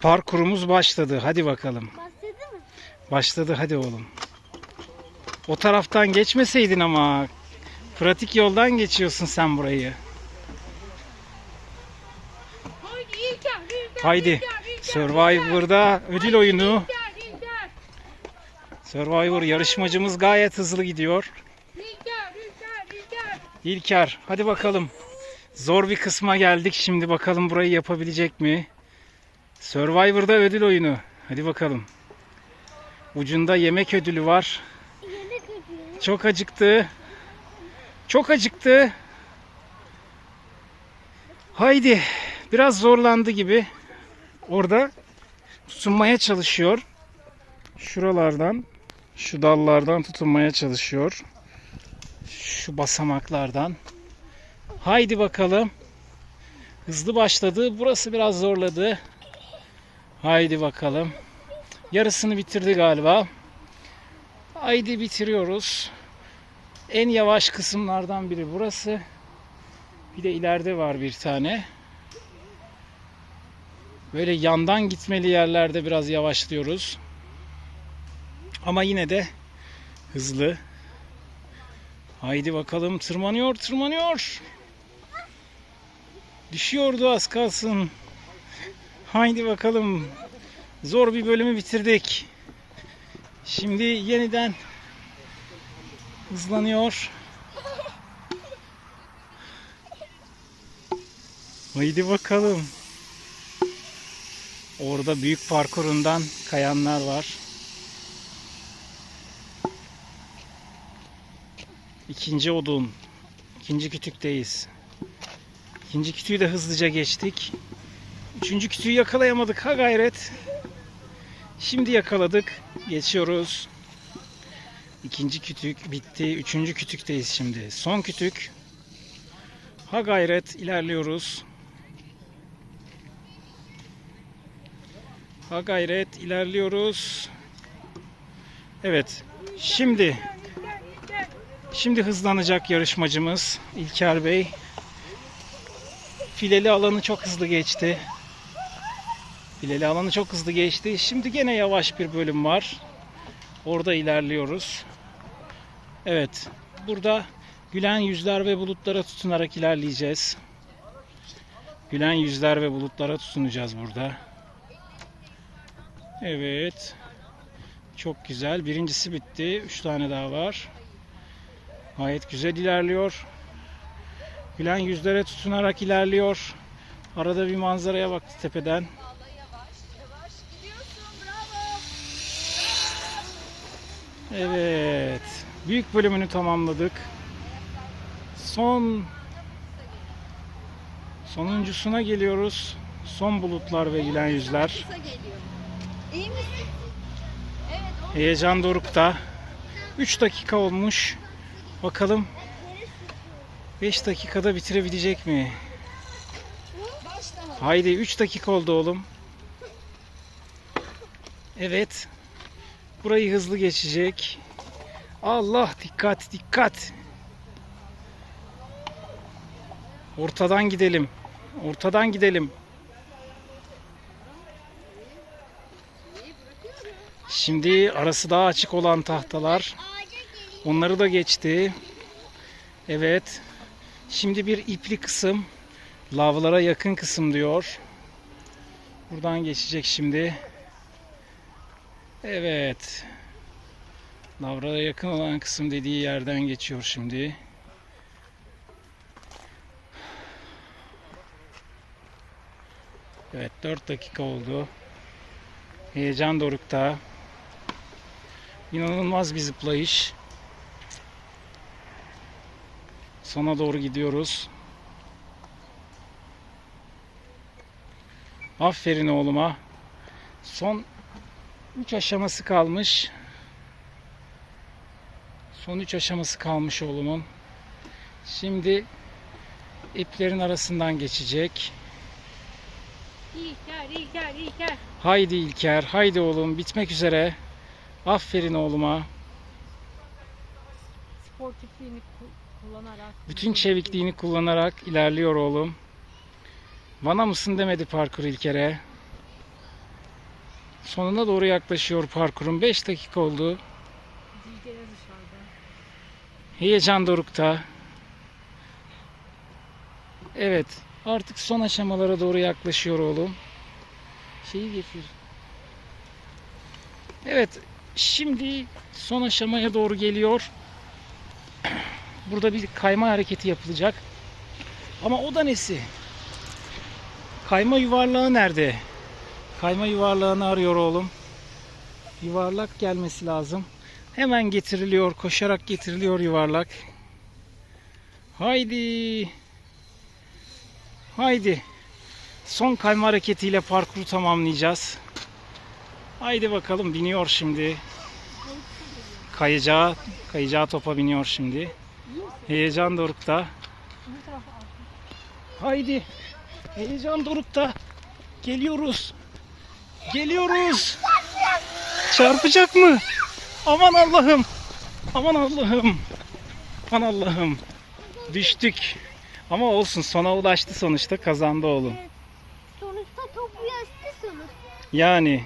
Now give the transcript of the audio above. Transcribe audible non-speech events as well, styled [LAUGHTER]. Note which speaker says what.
Speaker 1: Parkurumuz başladı. Hadi bakalım.
Speaker 2: Başladı mı?
Speaker 1: Başladı hadi oğlum. O taraftan geçmeseydin ama. Pratik yoldan geçiyorsun sen burayı.
Speaker 2: Haydi
Speaker 1: Survivor'da ödül oyunu. Survivor yarışmacımız gayet hızlı gidiyor.
Speaker 2: İlker, İlker, İlker.
Speaker 1: İlker hadi bakalım. Zor bir kısma geldik. Şimdi bakalım burayı yapabilecek mi? Survivor'da ödül oyunu. Hadi bakalım. Ucunda yemek ödülü var.
Speaker 2: Yemek ödülü.
Speaker 1: Çok acıktı. Çok acıktı. Haydi. Biraz zorlandı gibi. Orada tutunmaya çalışıyor. Şuralardan, şu dallardan tutunmaya çalışıyor. Şu basamaklardan. Haydi bakalım. Hızlı başladı. Burası biraz zorladı. Haydi bakalım. Yarısını bitirdi galiba. Haydi bitiriyoruz. En yavaş kısımlardan biri burası. Bir de ileride var bir tane. Böyle yandan gitmeli yerlerde biraz yavaşlıyoruz. Ama yine de hızlı. Haydi bakalım tırmanıyor tırmanıyor. Düşüyordu az kalsın. Haydi bakalım. Zor bir bölümü bitirdik. Şimdi yeniden hızlanıyor. Haydi bakalım. Orada büyük parkurundan kayanlar var. İkinci odun. İkinci kütükteyiz. İkinci kütüğü de hızlıca geçtik. Üçüncü kütüğü yakalayamadık ha gayret. Şimdi yakaladık. Geçiyoruz. İkinci kütük bitti. Üçüncü kütükteyiz şimdi. Son kütük. Ha gayret ilerliyoruz. Ha gayret ilerliyoruz. Evet. Şimdi şimdi hızlanacak yarışmacımız İlker Bey. Fileli alanı çok hızlı geçti. Fileli alanı çok hızlı geçti. Şimdi gene yavaş bir bölüm var. Orada ilerliyoruz. Evet. Burada gülen yüzler ve bulutlara tutunarak ilerleyeceğiz. Gülen yüzler ve bulutlara tutunacağız burada. Evet. Çok güzel. Birincisi bitti. Üç tane daha var. Gayet güzel ilerliyor. Gülen yüzlere tutunarak ilerliyor. Arada bir manzaraya baktı tepeden. Evet. Büyük bölümünü tamamladık. Son sonuncusuna geliyoruz. Son bulutlar ve gülen yüzler.
Speaker 2: İyi misin? Evet,
Speaker 1: Heyecan dorukta. 3 dakika olmuş. Bakalım 5 dakikada bitirebilecek mi? Haydi 3 dakika oldu oğlum. Evet. Burayı hızlı geçecek. Allah dikkat dikkat. Ortadan gidelim. Ortadan gidelim. Şimdi arası daha açık olan tahtalar. Onları da geçti. Evet. Şimdi bir ipli kısım. Lavlara yakın kısım diyor. Buradan geçecek şimdi. Evet. Lavlara yakın olan kısım dediği yerden geçiyor şimdi. Evet 4 dakika oldu. Heyecan dorukta. İnanılmaz bir zıplayış. Sona doğru gidiyoruz. Aferin oğluma. Son 3 aşaması kalmış. Son 3 aşaması kalmış oğlumun. Şimdi iplerin arasından geçecek.
Speaker 2: İlker, İlker, İlker.
Speaker 1: Haydi İlker, haydi oğlum bitmek üzere. Aferin oğluma.
Speaker 2: Sportifliğini ku- kullanarak.
Speaker 1: Bütün çevikliğini kullanarak ilerliyor oğlum. Vana mısın demedi parkur İlker'e. Sonuna doğru yaklaşıyor parkurun. 5 dakika oldu. Heyecan dorukta. Evet. Artık son aşamalara doğru yaklaşıyor oğlum. Şeyi getir. Evet. Şimdi son aşamaya doğru geliyor. [CLEARS THROAT] Burada bir kayma hareketi yapılacak. Ama o da nesi? Kayma yuvarlağı nerede? Kayma yuvarlağını arıyor oğlum. Yuvarlak gelmesi lazım. Hemen getiriliyor, koşarak getiriliyor yuvarlak. Haydi. Haydi. Son kayma hareketiyle parkuru tamamlayacağız. Haydi bakalım biniyor şimdi. Kayacağı, kayacağı topa biniyor şimdi. Heyecan dorukta. Haydi. Heyecan dorukta. Geliyoruz. Geliyoruz. Çarpacak mı? Aman Allah'ım. Aman Allah'ım. Aman Allah'ım. Düştük. Ama olsun sona ulaştı sonuçta kazandı oğlum.
Speaker 2: Sonuçta topu yaştı sonuç.
Speaker 1: Yani